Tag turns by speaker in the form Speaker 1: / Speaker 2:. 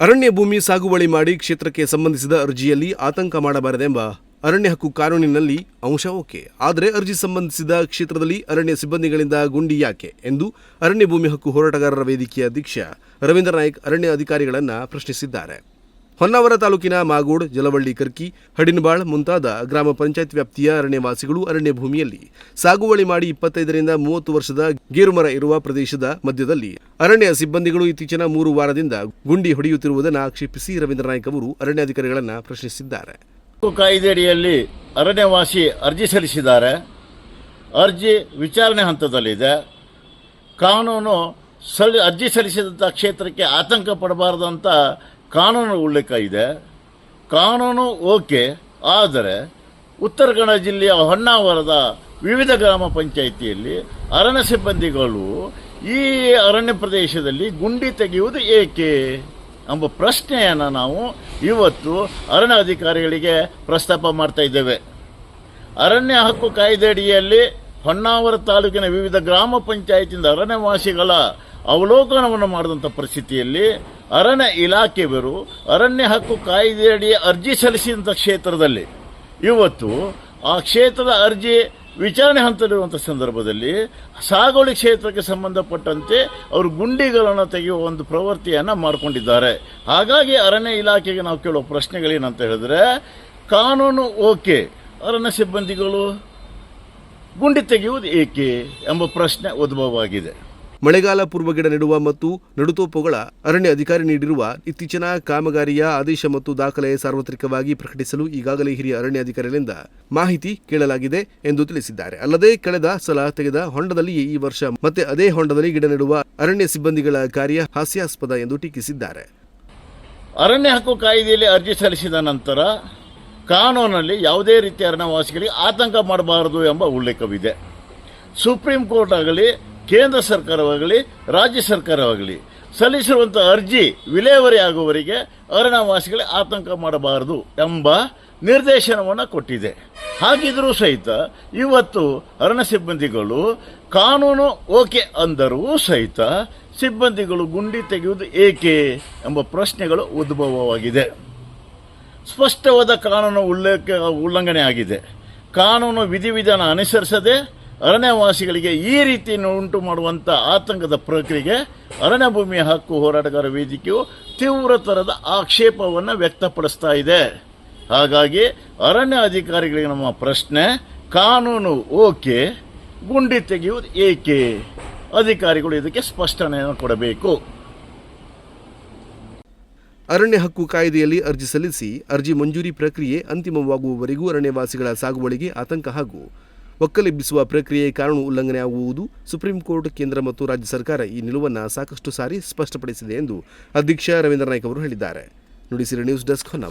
Speaker 1: ಅರಣ್ಯ ಭೂಮಿ ಸಾಗುವಳಿ ಮಾಡಿ ಕ್ಷೇತ್ರಕ್ಕೆ ಸಂಬಂಧಿಸಿದ ಅರ್ಜಿಯಲ್ಲಿ ಆತಂಕ ಮಾಡಬಾರದೆಂಬ ಅರಣ್ಯ ಹಕ್ಕು ಕಾನೂನಿನಲ್ಲಿ ಅಂಶ ಓಕೆ. ಆದರೆ ಅರ್ಜಿ ಸಂಬಂಧಿಸಿದ ಕ್ಷೇತ್ರದಲ್ಲಿ ಅರಣ್ಯ ಸಿಬ್ಬಂದಿಗಳಿಂದ ಗುಂಡಿ ಯಾಕೆ ಎಂದು ಅರಣ್ಯ ಭೂಮಿ ಹಕ್ಕು ಹೋರಾಟಗಾರರ ವೇದಿಕೆಯ ಅಧ್ಯಕ್ಷ ರವೀಂದ್ರ ನಾಯ್ಕ್ ಅರಣ್ಯ ಅಧಿಕಾರಿಗಳನ್ನು ಪ್ರಶ್ನಿಸಿದ್ದಾರೆ. ಹೊನ್ನಾವರ ತಾಲೂಕಿನ ಮಾಗೋಡ್, ಜಲವಳ್ಳಿ, ಕರ್ಕಿ, ಹಡಿನಬಾಳ್ ಮುಂತಾದ ಗ್ರಾಮ ಪಂಚಾಯತ್ ವ್ಯಾಪ್ತಿಯ ಅರಣ್ಯವಾಸಿಗಳು ಅರಣ್ಯ ಭೂಮಿಯಲ್ಲಿ ಸಾಗುವಳಿ ಮಾಡಿ ಇಪ್ಪತ್ತೈದರಿಂದ ಮೂವತ್ತು ವರ್ಷದ ಗೇರುಮರ ಇರುವ ಪ್ರದೇಶದ ಮಧ್ಯದಲ್ಲಿ ಅರಣ್ಯ ಸಿಬ್ಬಂದಿಗಳು ಇತ್ತೀಚಿನ ಮೂರು ವಾರದಿಂದ ಗುಂಡಿ ಹೊಡೆಯುತ್ತಿರುವುದನ್ನು ಆಕ್ಷೇಪಿಸಿ ರವೀಂದ್ರ ನಾಯ್ಕ ಅವರು ಅರಣ್ಯಾಧಿಕಾರಿಗಳನ್ನು ಪ್ರಶ್ನಿಸಿದ್ದಾರೆ.
Speaker 2: ಕಾಯ್ದೆಯಡಿಯಲ್ಲಿ ಅರಣ್ಯವಾಸಿ ಅರ್ಜಿ ಸಲ್ಲಿಸಿದ್ದಾರೆ. ಅರ್ಜಿ ವಿಚಾರಣೆ ಹಂತದಲ್ಲಿದೆ. ಕಾನೂನು ಸಲ್ಲಿ ಅರ್ಜಿ ಸಲ್ಲಿಸಿದಂಥ ಕ್ಷೇತ್ರಕ್ಕೆ ಆತಂಕ ಪಡಬಾರದಂತ ಕಾನೂನು ಉಲ್ಲೇಖ ಇದೆ. ಕಾನೂನು ಓಕೆ, ಆದರೆ ಉತ್ತರ ಕನ್ನಡ ಜಿಲ್ಲೆಯ ಹೊನ್ನಾವರದ ವಿವಿಧ ಗ್ರಾಮ ಪಂಚಾಯಿತಿಯಲ್ಲಿ ಅರಣ್ಯ ಸಿಬ್ಬಂದಿಗಳು ಈ ಅರಣ್ಯ ಪ್ರದೇಶದಲ್ಲಿ ಗುಂಡಿ ತೆಗೆಯುವುದು ಏಕೆ ಎಂಬ ಪ್ರಶ್ನೆಯನ್ನು ನಾವು ಇವತ್ತು ಅರಣ್ಯ ಅಧಿಕಾರಿಗಳಿಗೆ ಪ್ರಸ್ತಾಪ ಮಾಡ್ತಾ ಇದ್ದೇವೆ. ಅರಣ್ಯ ಹಕ್ಕು ಕಾಯ್ದೆಯಡಿಯಲ್ಲಿ ಹೊನ್ನಾವರ ತಾಲೂಕಿನ ವಿವಿಧ ಗ್ರಾಮ ಪಂಚಾಯತಿಯಿಂದ ಅರಣ್ಯವಾಸಿಗಳ ಅವಲೋಕನವನ್ನು ಮಾಡಿದಂಥ ಪರಿಸ್ಥಿತಿಯಲ್ಲಿ ಅರಣ್ಯ ಇಲಾಖೆಯವರು ಅರಣ್ಯ ಹಕ್ಕು ಕಾಯ್ದೆಯಡಿ ಅರ್ಜಿ ಸಲ್ಲಿಸಿದಂಥ ಕ್ಷೇತ್ರದಲ್ಲಿ ಇವತ್ತು ಆ ಕ್ಷೇತ್ರದ ಅರ್ಜಿ ವಿಚಾರಣೆ ಹಂತದಲ್ಲಿರುವಂಥ ಸಂದರ್ಭದಲ್ಲಿ ಸಾಗುವಳಿ ಕ್ಷೇತ್ರಕ್ಕೆ ಸಂಬಂಧಪಟ್ಟಂತೆ ಅವರು ಗುಂಡಿಗಳನ್ನು ತೆಗೆಯುವ ಒಂದು ಪ್ರವೃತ್ತಿಯನ್ನು ಮಾಡಿಕೊಂಡಿದ್ದಾರೆ. ಹಾಗಾಗಿ ಅರಣ್ಯ ಇಲಾಖೆಗೆ ನಾವು ಕೇಳುವ ಪ್ರಶ್ನೆಗಳೇನಂತ ಹೇಳಿದ್ರೆ, ಕಾನೂನು ಓಕೆ, ಅರಣ್ಯ ಸಿಬ್ಬಂದಿಗಳು ಗುಂಡಿ ತೆಗೆಯುವುದು ಏಕೆ ಎಂಬ ಪ್ರಶ್ನೆ ಉದ್ಭವವಾಗಿದೆ.
Speaker 1: ಮಳೆಗಾಲ ಪೂರ್ವ ಗಿಡ ನೆಡುವ ಮತ್ತು ನಡುತೋಪುಗಳ ಅರಣ್ಯ ಅಧಿಕಾರಿ ನೀಡಿರುವ ಇತ್ತೀಚಿನ ಕಾಮಗಾರಿಯ ಆದೇಶ ಮತ್ತು ದಾಖಲೆ ಸಾರ್ವತ್ರಿಕವಾಗಿ ಪ್ರಕಟಿಸಲು ಈಗಾಗಲೇ ಹಿರಿಯ ಅರಣ್ಯ ಅಧಿಕಾರಿಗಳಿಂದ ಮಾಹಿತಿ ಕೇಳಲಾಗಿದೆ ಎಂದು ತಿಳಿಸಿದ್ದಾರೆ. ಅಲ್ಲದೆ ಕಳೆದ ಸಲ ತೆಗೆದ ಹೊಂಡದಲ್ಲಿಯೇ ಈ ವರ್ಷ ಮತ್ತೆ ಅದೇ ಹೊಂಡದಲ್ಲಿ ಗಿಡ ನೆಡುವ ಅರಣ್ಯ ಸಿಬ್ಬಂದಿಗಳ ಕಾರ್ಯ ಹಾಸ್ಯಾಸ್ಪದ ಎಂದು ಟೀಕಿಸಿದ್ದಾರೆ.
Speaker 2: ಅರಣ್ಯ ಹಕ್ಕು ಕಾಯ್ದೆಯಲ್ಲಿ ಅರ್ಜಿ ಸಲ್ಲಿಸಿದ ನಂತರ ಕಾನೂನಲ್ಲಿ ಯಾವುದೇ ರೀತಿಯ ಅರಣ್ಯವಾಸಿಗಳಿಗೆ ಆತಂಕ ಮಾಡಬಾರದು ಎಂಬ ಉಲ್ಲೇಖವಿದೆ. ಸುಪ್ರೀಂ ಕೋರ್ಟ್ ಆಗಲಿ ಕೇಂದ್ರ ಸರ್ಕಾರವಾಗಲಿ, ರಾಜ್ಯ ಸರ್ಕಾರವಾಗಲಿ ಸಲ್ಲಿಸಿರುವಂಥ ಅರ್ಜಿ ವಿಲೇವಾರಿ ಆಗುವವರಿಗೆ ಅರಣ್ಯವಾಸಿಗಳೇ ಆತಂಕ ಮಾಡಬಾರದು ಎಂಬ ನಿರ್ದೇಶನವನ್ನು ಕೊಟ್ಟಿದೆ. ಹಾಗಿದ್ರೂ ಸಹಿತ ಇವತ್ತು ಅರಣ್ಯ ಸಿಬ್ಬಂದಿಗಳು ಕಾನೂನು ಓಕೆ ಅಂದರೂ ಸಹಿತ ಸಿಬ್ಬಂದಿಗಳು ಗುಂಡಿ ತೆಗೆಯುವುದು ಏಕೆ ಎಂಬ ಪ್ರಶ್ನೆಗಳು ಉದ್ಭವವಾಗಿದೆ. ಸ್ಪಷ್ಟವಾದ ಕಾನೂನು ಉಲ್ಲೇಖ ಉಲ್ಲಂಘನೆ ಆಗಿದೆ. ಕಾನೂನು ವಿಧಿವಿಧಾನ ಅನುಸರಿಸದೆ ಅರಣ್ಯವಾಸಿಗಳಿಗೆ ಈ ರೀತಿ ಉಂಟು ಮಾಡುವಂಥ ಆತಂಕದ ಪ್ರಕ್ರಿಯೆಗೆ ಅರಣ್ಯ ಭೂಮಿಯ ಹಕ್ಕು ಹೋರಾಟಗಾರ ವೇದಿಕೆಯು ತೀವ್ರತರದ ಆಕ್ಷೇಪವನ್ನು ವ್ಯಕ್ತಪಡಿಸ್ತಾ ಇದೆ. ಹಾಗಾಗಿ ಅರಣ್ಯ ಅಧಿಕಾರಿಗಳಿಗೆ ನಮ್ಮ ಪ್ರಶ್ನೆ, ಕಾನೂನು ಓಕೆ, ಗುಂಡಿ ತೆಗೆಯುವುದು ಏಕೆ? ಅಧಿಕಾರಿಗಳು ಇದಕ್ಕೆ ಸ್ಪಷ್ಟನೆಯನ್ನು ಕೊಡಬೇಕು.
Speaker 1: ಅರಣ್ಯ ಹಕ್ಕು ಕಾಯ್ದೆಯಲ್ಲಿ ಅರ್ಜಿ ಸಲ್ಲಿಸಿ ಅರ್ಜಿ ಮಂಜೂರಿ ಪ್ರಕ್ರಿಯೆ ಅಂತಿಮವಾಗುವವರೆಗೂ ಅರಣ್ಯವಾಸಿಗಳ ಸಾಗುವಳಿಗೆ ಆತಂಕ ಹಾಗೂ ಒಕ್ಕಲೆಬ್ಬಿಸುವ ಪ್ರಕ್ರಿಯೆ ಕಾನೂನು ಉಲ್ಲಂಘನೆ ಆಗುವುದು ಸುಪ್ರೀಂ ಕೋರ್ಟ್, ಕೇಂದ್ರ ಮತ್ತು ರಾಜ್ಯ ಸರ್ಕಾರ ಈ ನಿಲುವನ್ನು ಸಾಕಷ್ಟು ಸಾರಿ ಸ್ಪಷ್ಟಪಡಿಸಿದೆ ಎಂದು ಅಧ್ಯಕ್ಷ ರವೀಂದ್ರ ನಾಯ್ಕ ಅವರು ಹೇಳಿದ್ದಾರೆ. Nudisiri news desk Honnavar.